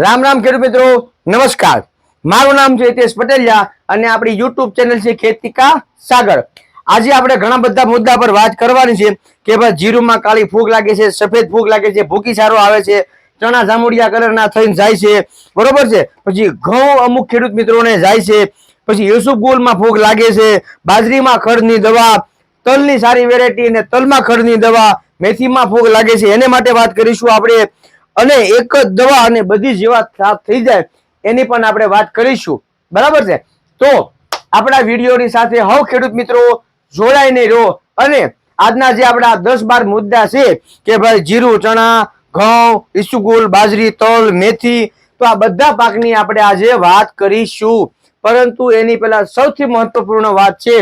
રામ રામ ખેડૂત મિત્રો, નમસ્કાર. મારું નામ છે હિતેશ પટેલિયા અને આપણી યુટ્યુબ ચેનલ છે ખેતિકા સાગર. આજે આપણે ઘણા બધા મુદ્દા પર વાત કરવાની છે કે ભાઈ જીરુમાં કાળી ફૂગ લાગે છે, સફેદ ફૂગ લાગે છે, ભૂકી સારો આવે છે, ચણા જામુડિયા કલરના થઈને જાય છે. બરોબર છે? પછી ઘઉં અમુક ખેડૂત મિત્રોને જાય છે. પછી યુસુફ ગુલમાં ફૂગ લાગે છે. બાજરીમાં ખડની દવા, તલની સારી વેરાયટી અને તલમાં ખડની દવા, મેથીમાં ફૂગ લાગે છે. એને માટે વાત કરીશું આપણે. અને એક જ દવા અને બધી જીવાત સાફ થઈ જાય, એની પણ આપણે વાત કરીશું. બરાબર છે? તો આપણા વિડીયોની સાથે હવ ખેડૂત મિત્રો જોડાઈને રહો અને આજના જે આપણા દસ બાર મુદ્દા છે કે ભાઈ જીરું, ચણા, ઘઉં, ઈસુગુલ, બાજરી, તલ, મેથી, તો આ બધા પાકની આપણે આજે વાત કરીશું. પરંતુ એની પહેલા સૌથી મહત્વપૂર્ણ વાત છે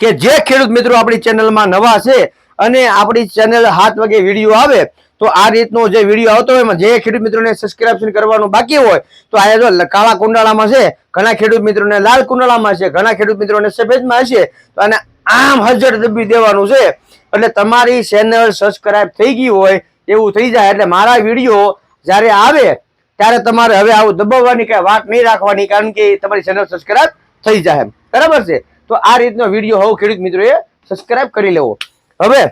કે જે ખેડૂત મિત્રો આપણી ચેનલમાં નવા છે અને આપણી ચેનલ હાથ વાગે વીડિયો આવે તો આ રીતનો જે વીડિયો આવતો હોય જે ખેડૂત મિત્રોને સબસ્ક્રિપ્શન કરવાનું બાકી હોય, તો આ જો કાળા કુંડાળામાં છે, ઘણા ખેડૂત મિત્રોને લાલ કુંડાળામાં છે, ઘણા ખેડૂત મિત્રોને સફેદમાં હશે તો આને આમ હજર દબી દેવાનું છે. એટલે તમારી ચેનલ સબસ્ક્રાઇબ થઈ ગઈ હોય, એવું થઈ જાય, એટલે મારા વીડિયો જ્યારે આવે, ત્યારે તમારે હવે આવું દબાવવાની કઈ વાત નહીં રાખવાની, કારણ કે તમારી ચેનલ સબસ્ક્રાઇબ થઈ જાય બરાબર છે? તો આ રીતનો વીડિયો હોવ ખેડૂત મિત્રોએ સબસ્ક્રાઇબ કરી લેવો. હવે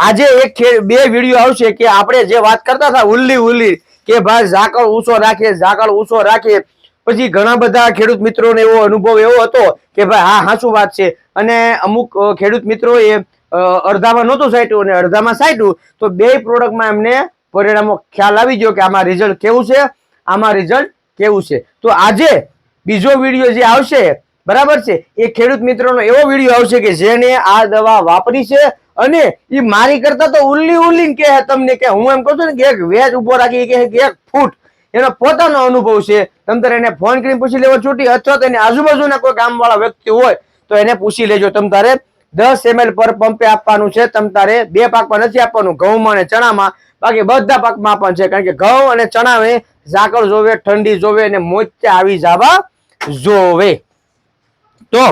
આજે એક બે વીડિયો આવશે કે આપણે જે વાત કરતા હતા, ઉલ્લી ઉલ્લી, કે ભાઈ ઝાકળ ઊંચો રાખે, ઝાકળ ઊંચો રાખે. પછી ઘણા બધા ખેડૂત મિત્રોને એવો અનુભવ એવો હતો કે ભાઈ, હા, હાચું વાત છે. અને અમુક ખેડૂત મિત્રો એ અડધામાં નહોતું સાટ્યું અને અડધામાં સાટ્યું તો બે પ્રોડક્ટમાં એમને પરિણામો ખ્યાલ આવી ગયો કે આમાં રિઝલ્ટ કેવું છે, આમાં રિઝલ્ટ કેવું છે. તો આજે બીજો વીડિયો જે આવશે, બરાબર છે, એ ખેડૂત મિત્રોનો એવો વીડિયો આવશે કે જેને આ દવા વાપરી છે અને એ મારી કરતા તો ઉલ્લી ઉલ્લી કે તમને કે હું એમ કહું છું ને કે વેજ ઊભો રાખી કે એક ફૂટ. એનો પોતાનો અનુભવ છે. તમ તારે એને ફોન કરીને પૂછી લેવો છૂટી, અથવા તો એની આજુબાજુના કોઈ ગામવાળા વ્યક્તિ હોય, તો એને પૂછી લેજો. તમ તારે દસ એમએલ પર પંપે આપવાનું છે. તમ તારે બે પાકમાં નથી આપવાનું. ઘઉંમાં અને ચણામાં. બાકી બધા પાકમાં આપવાનું છે. કારણ કે ઘઉં અને ચણાને ઝાકળ જોવે, ઠંડી જોવે અને મોચ્યા આવી જવા જોવે. તો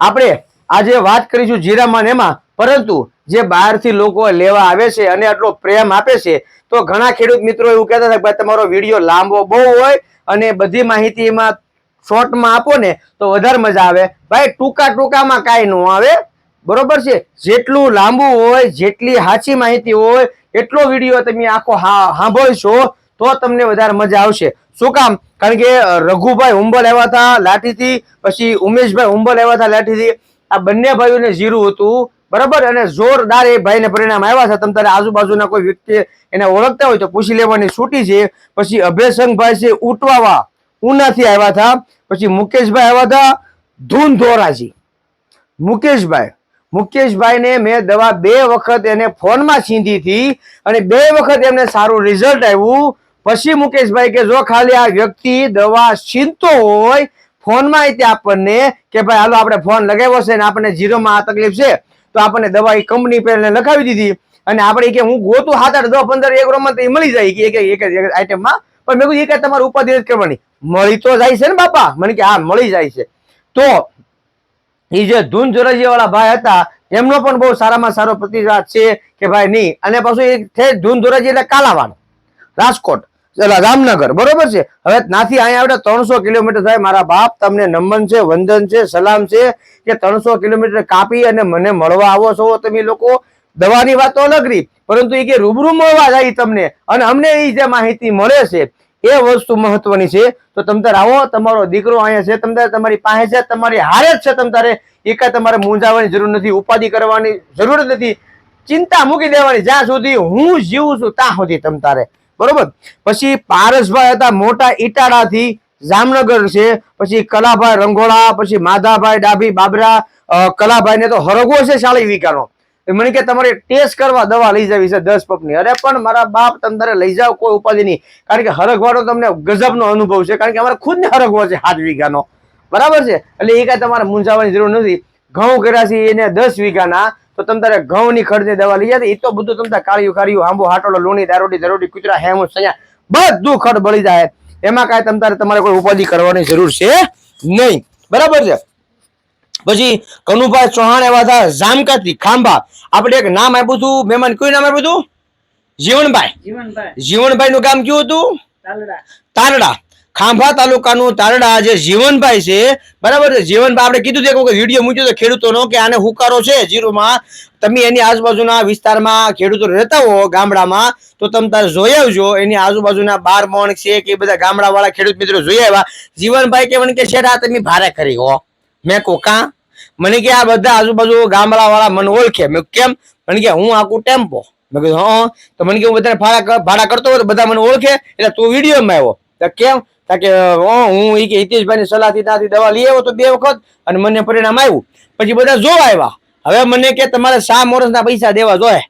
આપણે આજે વાત કરીશું જીરામાં એમાં. પરંતુ જે બહારથી લોકો લેવા આવે છે અને આટલો પ્રેમ આપે છે, તો ઘણા ખેડૂત મિત્રો એવું કહેતા હતા ભાઈ તમારો વીડિયો લાંબો બહુ હોય અને બધી માહિતી એમાં શોર્ટમાં આપો ને તો વધારે મજા આવે. ભાઈ ટૂંકા ટૂંકામાં કાંઈ ન આવે. બરોબર છે? જેટલું લાંબુ હોય, જેટલી સાચી માહિતી હોય, એટલો વીડિયો તમે આખો સાંભળશો તો તમને વધારે મજા આવશે. શું કામ? કારણ કે રઘુભાઈ ઉંબલ આવ્યા હતા લાઠીથી, પછી ઉમેશભાઈ ઉંબલ આવ્યા હતા લાઠીથી. આ બંને ભાઈઓને જીરું હતું. બરાબર? અને જોરદાર એ ભાઈને પરિણામ આવ્યા છે. તમે તારે આજુબાજુના કોઈ વ્યક્તિ એને ઓળખતા હોય તો પૂછી લેવાની છૂટી છે. પછી અભયસંગભાઈ છે ઉટવાવા. ઉનાથી આવ્યા હતા. પછી મુકેશભાઈ આવ્યા હતા ધૂન ધોરાજી મુકેશભાઈ, મુકેશભાઈને મેં દવા બે વખત એને ફોનમાં છીંધી હતી અને બે વખત એમને સારું રિઝલ્ટ આવ્યું. પછી મુકેશભાઈ કે જો ખાલી આ વ્યક્તિ દવા છીનતો હોય, ફોનમાં તે આપણને કે ભાઈ, હાલો, આપણે ફોન લગાવ્યો છે ને આપણને જીરોમાં આ તકલીફ છે. તો આપણને દવા એ કંપની પહેલા લખાવી દીધી. અને આપણે કે હું ગોતું હાથ આઠ દસ પંદર એક રોમાં તો એ મળી જાય. કે એક એક આઈટમમાં પણ મેં કીધું એ કાંઈ તમારે ઉપાધિ કરવાની. મળી તો જાય છે ને બાપા. મને કે, હા, મળી જાય છે. તો એ જે ધૂન જોરાજી વાળા ભાઈ હતા, એમનો પણ બહુ સારામાં સારો પ્રતિસાદ છે કે ભાઈ નહીં. અને પાછું એ છે ધૂન ધોરાજી એટલે કાલાવાડ, રાજકોટ. રામનગર, બરોબર છે? હવે નાથી અહીંયા આપણે ત્રણસો કિલોમીટર થાય. મારા બાપ તમને નમન છે, વંદન છે, સલામ છે કે ત્રણસો કિલોમીટર કાપી અને મને મળવા આવો છો તમે લોકો? દવાની વાત તો અલગ રહી પરંતુ એ કે રૂબરૂ મળવા જાય તમને. અને અમને એ જે માહિતી મળે છે, એ વસ્તુ મહત્વની છે. તો તમ તારે આવો, તમારો દીકરો અહીંયા છે, તમ તમારી પાસે છે, તમારી હારે જ છે, તમ તારે એ કાંઈ તમારે મૂંઝાવાની જરૂર નથી, ઉપાધિ કરવાની જરૂર નથી. ચિંતા મૂકી દેવાની. જ્યાં સુધી હું જીવું છું, ત્યાં સુધી તમ તારે બરોબર? પછી પારસભાઈ હતા, મોટા ઇટાડાથી જામનગર છે. પછી કલાભાઈ રંગોળા, પછી માધાભાઈ ડાભી, બાબરા કલાભાઈ કલાભાઈને તો હરગો છે શાળી વીઘાનો એ મને કે તમારે ટેસ્ટ કરવા દવા લઈ જવી છે દસ પપની અરે પણ મારા બાપ તમારે લઈ જાઓ, કોઈ ઉપાધિ નહીં. કારણ કે હરગવાનો તમને ગજબનો અનુભવ છે. કારણ કે અમારે ખુદને હરગવો છે સાત વીઘાનો. બરાબર છે? એટલે એ કાંઈ તમારે મૂંઝાવાની જરૂર નથી. ઘઉં કર્યા છે એને દસ વીઘાના. તો તમે તારે ઘઉંની ખર્ચની દવા લઈ જાય એ તો બધું તમે તારે કાળિયું કાળિયું આંબો હાટોલો લોણી દારોડી દરોડી કૂતરા હેમ સયા બધું ખડ બળી જાય. એમાં કાંઈ તમે તારે તમારે કોઈ ઉપાધિ કરવાની જરૂર છે નહીં. બરાબર છે? પછી કનુભાઈ ચૌહાણ એવા હતા જામકાથી ખાંભા. આપણે એક નામ આપ્યું હતું મહેમાન કયું નામ આપ્યું હતું? જીવણભાઈ જીવનભાઈ. જીવણભાઈ નું ગામ કયું હતું? તાલડા. તારડા ખાંભા તાલુકાનું તારડા જે જીવનભાઈ છે, બરાબર જીવનભાઈ, આપણે કીધું છે કે વીડિયો મૂક્યો તો ખેડૂતોનો કે આને હુકારો છે? જીરુમાં તમે એની આજુબાજુના વિસ્તારમાં ખેડૂતો રહેતા હો ગામડામાં, તો તમે તારે જોઈ આવજો. એની આજુબાજુના બાર મણ છે કે બધા ગામડાવાળા ખેડૂત મિત્રો જોઈ આવ્યા. જીવનભાઈ કે મને કે, શેઠ, આ તમે ભારે કરી હો. મેં કહું, કાં? મને કે, આ બધા આજુબાજુ ગામડાવાળા મને ઓળખે. મેં કેમ? મને કે, હું આખું ટેમ્પો. મેં કીધું, હા. તો મને કે, હું બધાને ભાડા ભાડા કરતો હોય તો બધા મને ઓળખે. એટલે તું વિડીયોમાં આવ્યો. કેમ? કે હા, એ કે હિતેશભાઈની સલાહથી ત્યાંથી દવા લઈ આવ્યો તો બે વખત અને મને પરિણામ આવ્યું. પછી બધા જોવા આવ્યા. હવે મને કે તમારે સા મોરસના પૈસા દેવા જોઈએ.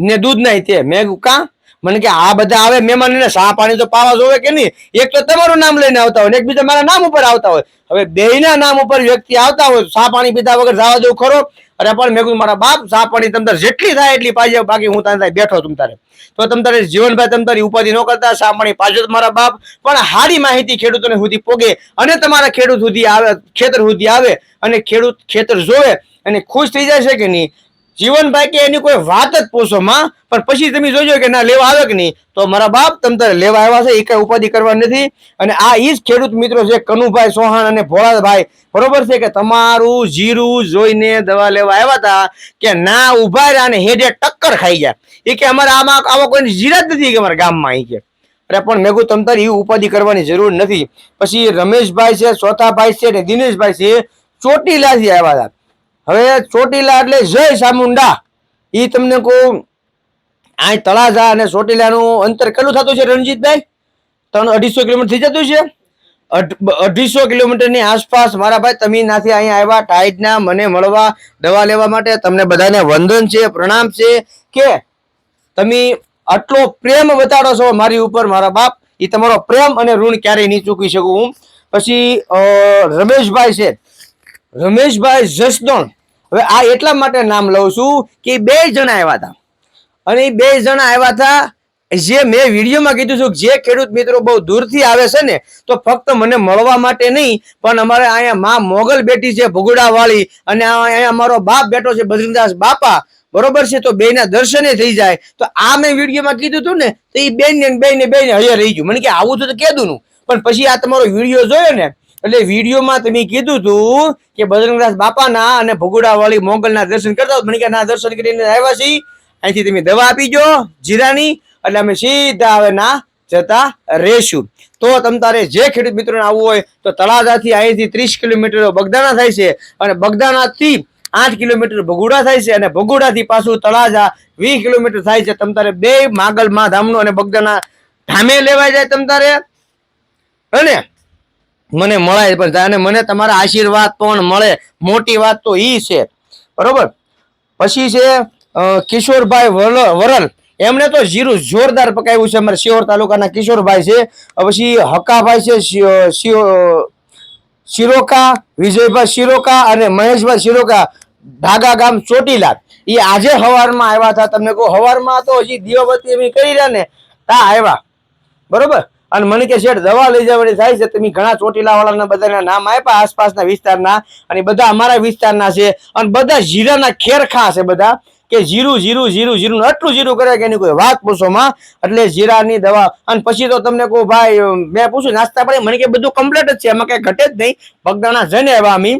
ને દૂધ નહીં તે. મેં કાં? મને કે આ બધા આવે, મહેમાન એને સા પાણી તો પાવા જોવે કે નહીં? એક તો તમારું નામ લઈને આવતા હોય એક બીજા મારા નામ ઉપર આવતા હોય. હવે બેયના નામ ઉપર વ્યક્તિ આવતા હોય, સા પાણી પીધા વગર જવા દેવું ખરો? અરે પણ મેં કીધું મારા બાપ, સા પાણી તમ જેટલી થાય એટલી પાજે બાકી હું તારે બેઠો તમ તારે. તો તમ તારે જીવનભાઈ તમ તારી ઉપાધિ ન કરતા, સા પાણી પાજો મારા બાપ. પણ હારી માહિતી ખેડૂતોને સુધી પોગે અને તમારા ખેડૂત સુધી આવે, ખેતર સુધી આવે અને ખેડૂત ખેતર જોવે અને ખુશ થઈ જાય છે કે નહીં? જીવનભાઈ કે એની કોઈ વાત જ પૂછો, માં. પણ પછી તમે જોજો કે ના, લેવા આવે કે નહીં? તો મારા બાપ તમ તારે લેવા આવ્યા છે, એ કઈ ઉપાધિ કરવા નથી. અને આ ઈ જ ખેડૂત મિત્રો છે, કનુભાઈ સોહાણ અને ભોળાભાઈ. બરોબર છે કે તમારું જીરું જોઈને દવા લેવા આવ્યા હતા કે ના, ઊભા રહ્યા અને હેડે ટક્કર ખાઈ ગયા. એ કે અમારે આમાં આવો કોઈ જીરા જ નથી કે અમારા ગામમાં અહીં કે. અરે પણ મેં કહ્યું તમ તારે એવી ઉપાધિ કરવાની જરૂર નથી. પછી રમેશભાઈ છે ચોથાભાઈ છે ને દિનેશભાઈ છે, ચોટીલાથી આવ્યા હતા. હવે ચોટીલા એટલે જય ચામુંડા. ઈ તમને કહું આ તળાજા અને ચોટીલાનું અંતર કેટલું થતું છે રણજીતભાઈ? ત્રણ અઢીસો કિલોમીટર થઈ જતું છે? અઢ- અઢીસો કિલોમીટરની આસપાસ મારા ભાઈ તમે નાથી અહીંયા આવ્યા, ટાઈડના મને મળવા, દવા લેવા માટે. તમને બધાને વંદન છે, પ્રણામ છે કે તમે આટલો પ્રેમ બતાડો છો મારી ઉપર, મારા બાપ. એ તમારો પ્રેમ અને ઋણ ક્યારેય નહીં ચૂકી શકું હું. પછી રમેશભાઈ છે. રમેશભાઈ જસદણ. હવે આ એટલા માટે નામ લઉં છું કે બે જણા આવ્યા હતા. અને એ બે જણા આવ્યા હતા જે મેં વિડીયોમાં કીધું છું જે ખેડૂત મિત્રો બહુ દૂરથી આવે છે ને, તો ફક્ત મને મળવા માટે નહીં, પણ અમારે અહીંયા માં મોગલ બેટી છે, ભગુડાવાળી, અને અહીંયા અમારો બાપ બેઠો છે બદ્રીદાસ બાપા. બરોબર છે? તો બેના દર્શને થઈ જાય. તો આ મેં વિડીયોમાં કીધું હતું ને, તો એ બેન ને બેન ને બેન હૈયા રહી ગયું. મને કે આવું તો કીધું નું. પણ પછી આ તમારો વીડિયો જોયો ને એટલે વિડીયોમાં તમે કીધું હતું કે બજરંગદાસ બાપાના અને ભગુડા વાળી મોગલના દર્શન કરતા. મને કે ના દર્શન કરીને આવ્યા છીએ. અહીંથી તમે દવા આપી જો જીરાની, એટલે અમે સીધા હવે ના જતા રહેશું. તો તમ તારે જે ખેડૂત મિત્રોને આવવું હોય તો તળાજાથી અહીંથી ત્રીસ કિલોમીટર બગદાણા થાય છે અને બગદાણાથી આઠ કિલોમીટર ભગુડા થાય છે અને ભગુડાથી પાછું તળાજા વીસ કિલોમીટર થાય છે. તમ તારે બે માગલમાં ધામનું અને બગદાણા ધામે લેવાય જાય તમ તારે. અને મને મળાય પણ અને મને તમારા આશીર્વાદ પણ મળે. મોટી વાત તો ઈ છે. બરોબર? પછી છે કિશોરભાઈ વરલ. એમણે તો જીરું જોરદાર પકાવ્યું છે. અમારા શિહોર તાલુકાના કિશોરભાઈ છે. પછી હકાભાઈ છે શિરોકા, વિજયભાઈ શિરોકા અને મહેશભાઈ શિરોકા. ઢાગા ગામ ચોટીલા. એ આજે હવારમાં આવ્યા હતા. તમને કહું, હવારમાં તો હજી દીવાબત્તી એમ કરી રહ્યા ને, તા આવ્યા. બરોબર? અને મને કે શેઠ દવા લઈ જવાની થાય છે, તમે ઘણા ચોટીલા વાળાના બધાના નામ આપ્યા આસપાસના વિસ્તારના અને બધા અમારા વિસ્તારના છે અને બધા જીરાના ખેરખા છે બધા કે જીરું જીરું જીરું જીરું આટલું જીરું કરે કે એની કોઈ વાત પૂછોમાં એટલે જીરાની દવા. અને પછી તો તમને કહું, ભાઈ, મેં પૂછ્યું, નાસ્તા પડે મને કે બધું કમ્પ્લીટ જ છે, એમાં કઈ ઘટે જ નહીં. ભગદાણા જઈને આવ્યા અમે.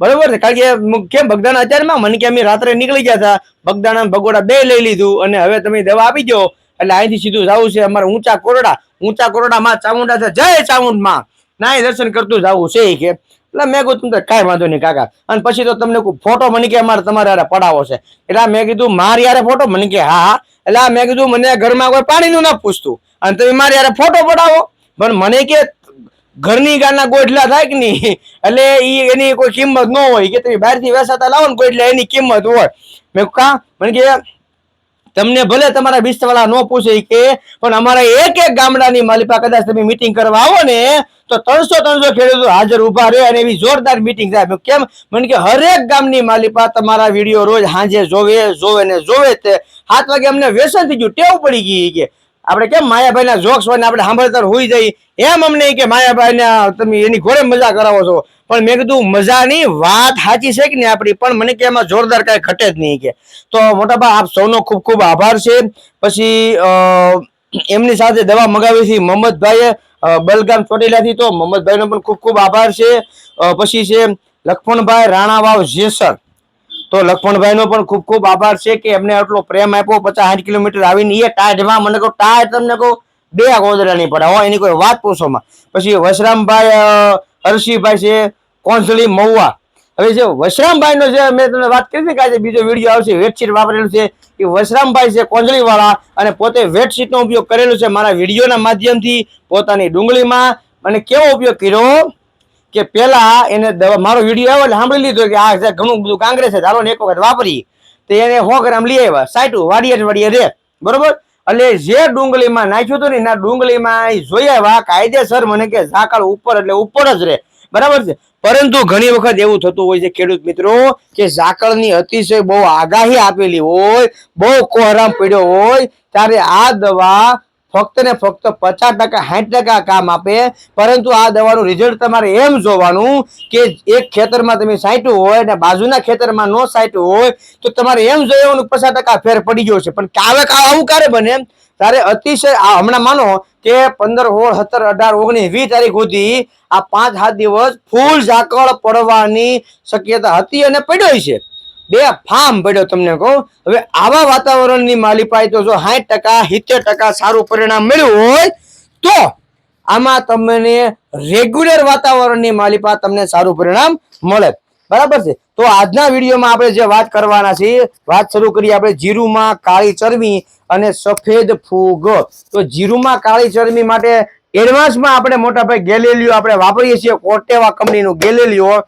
બરોબર છે? કારણ કે કેમ બગદાણા અત્યારમાં મને કે અમે રાત્રે નીકળી ગયા હતા. બગદાણા ભગોડા બે લઈ લીધું અને હવે તમે દવા આપી દો. એટલે અહીંથી સીધું જવું છે અમારે ઊંચા કોરડા. ઊંચા કોરડામાં ચામુંડા છે, જય ચામુંડમાં. નાય દર્શન કરતું જવું છે કે. એટલે મેં કીધું તમને કાંઈ વાંધો નહીં કાકા. અને પછી તો તમને ફોટો મને કે અમારે તમારે યારે પડાવો છે. એટલે મેં કીધું, મારી યારે ફોટો મને કે, હા હા. એટલે મેં કીધું, મને ઘરમાં કોઈ પાણીનું ના પૂછતું. અને તમે મારી યારે ફોટો પડાવો. પણ મને કે, ઘરની ગાના ગોઠલા થાય કે નહીં? એટલે ઈ એની કોઈ કિંમત ન હોય. કે, તમે બહારથી વેસાતા લાવો ને ગોઠલા એની કિંમત હોય. મેં કા? મને કે તમને ભલે તમારા વિસ્તવાળા ન પૂછે કે, પણ અમારા એક એક ગામડાની માલિપા કદાચ તમે મિટિંગ કરવા આવો ને, તો ત્રણસો ત્રણસો ખેડૂતો હાજર ઊભા રહે અને એવી જોરદાર મીટિંગ થાય. કેમ? મને કે હરેક ગામની માલિપા તમારા વીડિયો રોજ સાંજે જોવે જોવે ને જોવે તે. સાત વાગે અમને વ્યસન થઈ ગયું, ટેવ પડી ગઈ કે. આપણે કેમ માયાભાઈના જોક્સ હોય ને આપણે સાંભળતર હોઈ જઈએ એમ અમને કે, માયાભાઈને તમે એની ઘોડે મજા કરાવો છો. પણ મેં કીધું, મજાની વાત સાચી છે કે નહીં આપણી? પણ મને કે એમાં જોરદાર કાંઈ ઘટે જ નહીં કે. તો મોટાભાઈ આપ સૌનો ખૂબ ખૂબ આભાર છે. પછી એમની સાથે દવા મગાવી છે મોહમ્મદભાઈએ બલગામ ચોટીલાથી તો મોહમ્મદભાઈનો પણ ખૂબ ખૂબ આભાર છે. પછી છે, લખમણભાઈ રાણાવાવ જેસર. તો લખમણભાઈનો પણ ખૂબ ખૂબ આભાર છે કે એમને આટલો પ્રેમ આપ્યો. પચાસ સાઠ કિલોમીટર આવીને એ ટાયરમાં મને કહું ટાય તમને કહું, બે ગોદરા નહીં પડે હોય એની કોઈ વાત પૂછોમાં પછી વશરામભાઈ હર્ષિભાઈ છે કોન્સલી મહુવા. હવે જે વશરામભાઈનો જે મેં તમને વાત કરી હતી કે આજે બીજો વીડિયો આવશે, વેડશીટ વાપરેલું છે, એ વશરામભાઈ છે કોંજળી વાળા અને પોતે વેડશીટનો ઉપયોગ કરેલો છે. મારા વિડીયોના માધ્યમથી પોતાની ડુંગળીમાં અને કેવો ઉપયોગ કર્યો? કે પેલા એને મારો વીડિયો આવ્યો એટલે સાંભળી લીધો કે આ ઘણું બધું કાંગ્રેસ છે ચાલો ને એક વખત વાપરી, તો એને સો ગ્રામ લઈ આવ્યા. સાઈટું વાડીએ વાડીએ રે. બરોબર? એટલે જે ડુંગળીમાં નાખ્યું હતું ને, એના ડુંગળીમાં જોઈ આવ્યા, કાયદેસર મને કે ઝાકળ ઉપર એટલે ઉપર જ રહે બરાબર છે? પરંતુ ઘણી વખત એવું થતું હોય છે, ખેડૂત મિત્રો, કે ઝાકળની અતિશય બહુ આગાહી આપેલી હોય, બહુ કોહરામ પડ્યો હોય, ત્યારે આ દવા ફક્ત ને ફક્ત પચાસ ટકા, સાઠ ટકા કામ આપે. પરંતુ આ દવાનું રિઝલ્ટ તમારે એમ જોવાનું કે એક ખેતરમાં તમે સાંટ્યું હોય ને બાજુના ખેતરમાં ન સાંટ્યું હોય, તો તમારે એમ જોવાનું પચાસ ટકા ફેર પડી ગયો છે. પણ કાવે આવું ક્યારે બને? ત્યારે અતિશય આ હમણાં માનો કે પંદર, સોળ, સત્તર, અઢાર, ઓગણીસ, વીસ તારીખ સુધી આ પાંચ, સાત દિવસ ફૂલ ઝાકળ પડવાની શક્યતા હતી અને પડ્યો છે. બે ફામ પડ્યો તમને કહું. હવે આવા વાતાવરણની માલિપાઈ તો જો સાઠ ટકા, સિત્તેર ટકા સારું પરિણામ મળ્યું હોય, તો આમાં તમને રેગ્યુલર વાતાવરણની માલિપા તમને સારું પરિણામ મળે. બરાબર છે? તો આજના વિડીયોમાં આપણે જે વાત કરવાના છીએ, વાત શરૂ કરીએ આપણે જીરુમાં કાળી ચરમી અને સફેદ ફૂગ. તો જીરુમાં કાળી ચરમી માટે એડવાન્સમાં આપણે મોટા ભાઈ ગેલેલિયો આપણે વાપરીએ છીએ, કોટેવા કંપનીનું ગેલેલિયો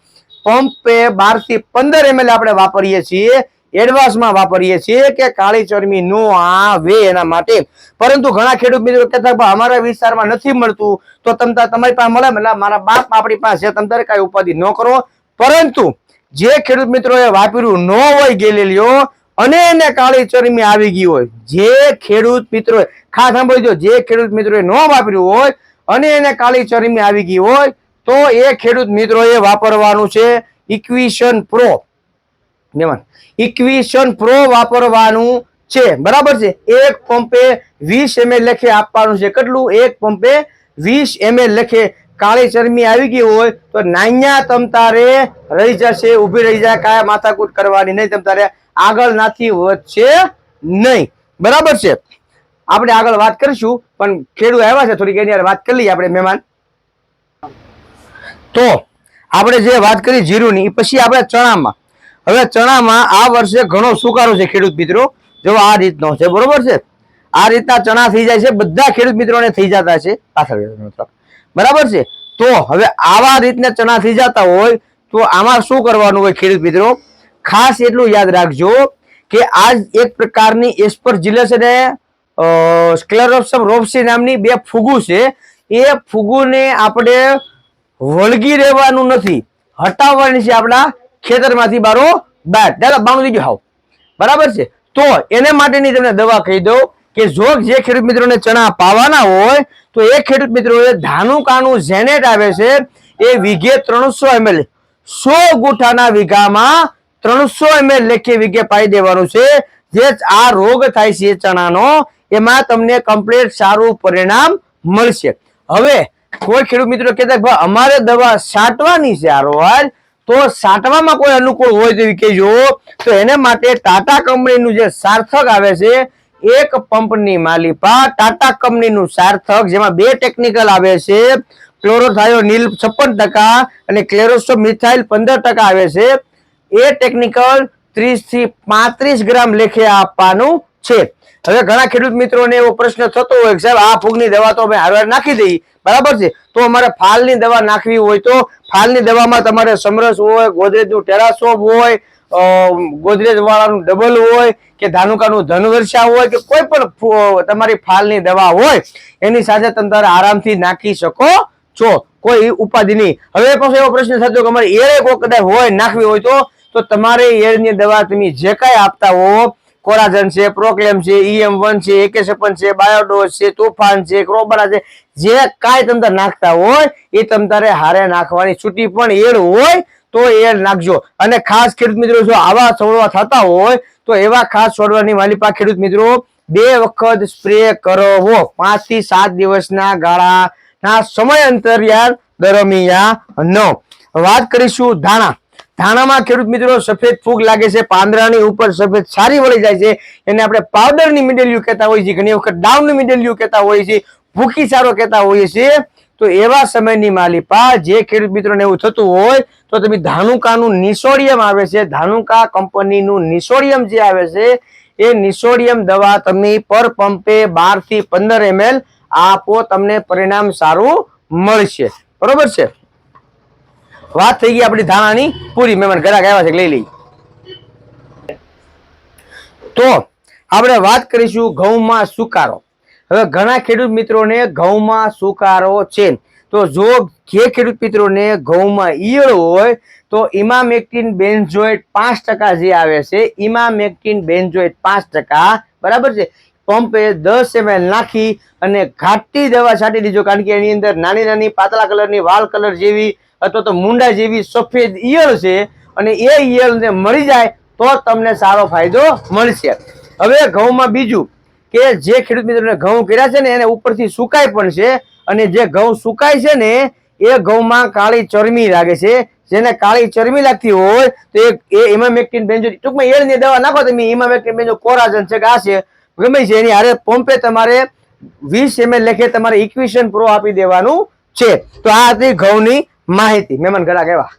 પંપે બારથી પંદર એમએલ આપણે વાપરીએ છીએ, એડવાન્સમાં વાપરીએ છીએ કે કાળી ચરમી નો આવે એના માટે. પરંતુ ઘણા ખેડૂત મિત્રો કહેતા અમારા વિસ્તારમાં નથી મળતું, તો તમ તમારી પાસે મળે એટલે મારા બાપ આપણી પાસે તમ કાંઈ ઉપાધિ ન કરો. પરંતુ જે ખેડૂત મિત્રોએ વાપર્યું ન હોય ગેલેલિયો અને એને કાળી ચરમી આવી ગઈ હોય, જે ખેડૂત મિત્રોએ, ખાસ સાંભળજો, જે ખેડૂત મિત્રોએ ન વાપર્યું હોય, અને એને કાળી ચરમી આવી ગઈ હોય તો એ ખેડૂત મિત્રોએ વાપરવાનું છે ઇક્વિશન પ્રો. મેમાન ઇક્વિશન પ્રો વાપરવાનું છે. બરાબર છે? એક પંપે વીસ એમએલ લેખે આપવાનું છે. કેટલું? એક પંપે વીસ એમએલ લેખે કાળી ચરમી આવી ગઈ હોય તો નાન્યા તમતારે રહી જશે, ઊભી રહી જાય કાયા માથાકૂટ કરવાની નહીં, તમતારે આગળ નાથી વધશે નહીં. બરાબર છે? આપણે આગળ વાત કરીશું, પણ ખેડૂત આવ્યા છે, થોડીક એની વાત કરી લઈએ આપણે, મહેમાન. તો આપણે જે વાત કરી જીરુની પછી આપણે ચણામાં. હવે ચણામાં આ વર્ષે ઘણો સુકારો છે ખેડૂત મિત્રો. જો આ રીતનો છે, બરોબર છે? આ રીતના ચણા થઈ જાય છે, બધા ખેડૂત મિત્રોને થઈ જતા છે પાછળ બરાબર છે? તો હવે આવા રીતના ચણા થઈ જતા હોય, તો આમાં શું કરવાનું હોય ખેડૂત મિત્રો? ખાસ એટલું યાદ રાખજો કે આ એક પ્રકારની એસ્પરજિલસ અને સ્ક્લેરોસમ રોપ્સી નામની બે ફૂગુ છે. એ ફૂગુને આપણે વળગી રહેવાનું નથી. હટાવવાની છે આપણા ખેતરમાંથી બારો બાર. દાદા, બાણું દીધું હાવ. બરાબર છે? તો એને માટેની તમને દવા કહી દઉં કે જો જે ખેડૂત મિત્રોને ચણા પાવાના હોય, તો એ ખેડૂત મિત્રોએ ધાનુકાનું ઝેનેટ આવે છે, એ વીઘે ત્રણસો એમએલ. સો ગુઠાના વીઘામાં ત્રણસો એમએલ લેખે વીઘે પાઈ દેવાનું છે. જે આ રોગ થાય છે ચણાનો, એમાં તમને કમ્પ્લીટ સારું પરિણામ મળશે. હવે કોઈ ખેડૂત મિત્રો કહેતા ભાઈ, અમારે દવા છાંટવાની છે આરોવાર તો છાંટવામાં કોઈ અનુકૂળ હોય તેવી કહેજો. તો એને માટે ટાટા કંપનીનું જે સાર્થક આવે છે, એક પંપની માલિપા ટાટા કંપનીનું સાર્થક, જેમાં બે ટેકનિકલ આવે છે. ક્લોરોથાયોનિલ છપ્પન ટકા અને ક્લેરોસો મિથાઇલ પંદર ટકા આવે છે. એ ટેકનિકલ ત્રીસથી પાંત્રીસ ગ્રામ લેખે આપવાનું છે. હવે ઘણા ખેડૂત મિત્રોને એવો પ્રશ્ન થતો હોય કે સાહેબ, આ ફૂગની દવા તો અમે હારવાર નાખી દઈએ. બરાબર છે? તો અમારે ફાલની દવા નાખવી હોય તો ફાલની દવામાં તમારે સમરસ હોય, ગોદરેજનું ટેરાસોપ હોય ગોદરેજ વાળાનું ડબલ હોય, કે ધાનુકાનું ધનવર્ષા હોય, કે કોઈ પણ તમારી ફાલની દવા હોય, એની સાથે તમે તમારે આરામથી નાખી શકો છો. કોઈ ઉપાધિ નહીં. હવે પાછો એવો પ્રશ્ન થતો કે અમારે એરે કોઈ કદાચ હોય, નાખવી હોય તો તો તમારે એરની દવા તમે જે કાંઈ આપતા હો કોરાજન છે, પ્રોક્લેમ છે ઈએમ વન છે એકે છપ્પન છે, બાયોડોઝ છે, તોફાન છે, ક્રોબરા છે, જે કાંઈ તમે તારે નાખતા હોય, એ તમે તારે હારે નાખવાની છૂટી પણ એડ હોય, તો એડ નાખજો. અને ખાસ ખેડૂત મિત્રો, જો આવા છોડવા થતા હોય, તો એવા ખાસ છોડવાની માલિપા ખેડૂત મિત્રો, બે વખત સ્પ્રે કરવો પાંચથી સાત દિવસના ગાળાના સમય અંતરિયાળ દરમિયાન. વાત કરીશું ધાણા. ધાણામાં ખેડૂત મિત્રો સફેદ ફૂગ લાગે છે, પાંદડાની ઉપર સફેદ સારી વળી જાય છે. એને આપણે પાવડરની મિડેલિયું કહેતા હોઈએ છીએ, ઘણી વખત ડાઉનની મિડેલિયું કહેતા હોઈએ છીએ, ભૂખી સારો કહેતા હોઈએ છીએ. તો એવા સમયની માલિપા જે ખેડૂત મિત્રોને એવું થતું હોય, તો તમે ધાનુકાનું નિસોડિયમ આવે છે, ધાનુકા કંપનીનું નિસોડિયમ જે આવે છે, એ નિસોડિયમ દવા તમે પર પંપે બારથી પંદર એમએલ આપો, તમને પરિણામ સારું મળશે. બરોબર છે? વાત થઈ ગઈ આપણી ધાણાની, પૂરી મહેમાન ઘરાક આવ્યા છે લઈ લઈ. તો આપણે વાત કરીશું ઘઉંમાં સુકારો. હવે ઘણા ખેડૂત મિત્રોને ઘઉંમાં સુકારો છે. તો જો જે ખેડૂત મિત્રોને ઘઉંમાં ઈયળ હોય, તો ઇમામેક્ટિન બેન્ઝોઇટ પાંચ ટકા જે આવે છે, ઇમામેક્ટિન બેન્ઝોઇટ પાંચ ટકા, બરાબર છે? પંપે દસ એમએલ નાખી અને ઘાટી દવા છાંટી દીજો કારણ કે એની અંદર નાની નાની પાતળા કલરની વાલ કલર જેવી અથવા તો મુંડા જેવી સફેદ ઈયળ છે અને એ ઈયળને મળી જાય તો તમને સારો ફાયદો મળશે. હવે ઘઉંમાં બીજું કે જે ખેડૂત મિત્રોને ઘઉં કર્યા છે ને એને ઉપરથી સુકાય પણ છે અને જે ઘઉં સુકાય છે ને એ ઘઉંમાં કાળી ચરમી લાગે છે. જેને કાળી ચરમી લાગતી હોય તો એ ઇમામેક્ટિન બેન્જો ટૂંકમાં એળની દવા નાખો તમે ઇમામેક્ટિન બેન્જો કોરાજન છે કે આ છે. ગમે છે, એની હારે પંપે તમારે વીસ એમએલ લેખે તમારે ઇક્વિશન પ્રો આપી દેવાનું છે. તો આ હતી ઘઉંની માહિતી. મહેમાન ઘણા કેવા